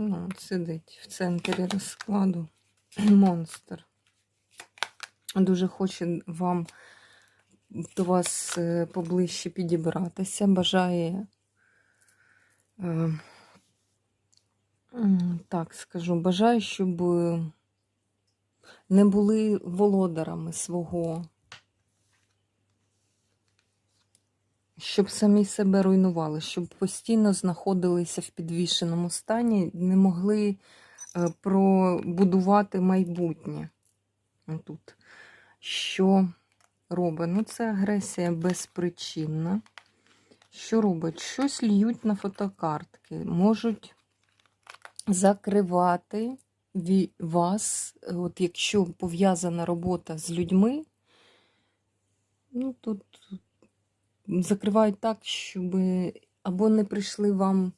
Ну, сидить в центрі розкладу монстр. Дуже хоче вам до вас е, поближче підібратися. Бажає, е, так скажу, бажаю, щоб е, не були володарами свого. Щоб самі себе руйнували, щоб постійно знаходилися в підвішеному стані, не могли е, пробудувати майбутнє. Тут. Що робить? Ну, це агресія безпричинна. Що робить? Щось льють на фотокартки, можуть закривати вас, от якщо пов'язана робота з людьми, ну тут закривають так, щоб або не прийшли вам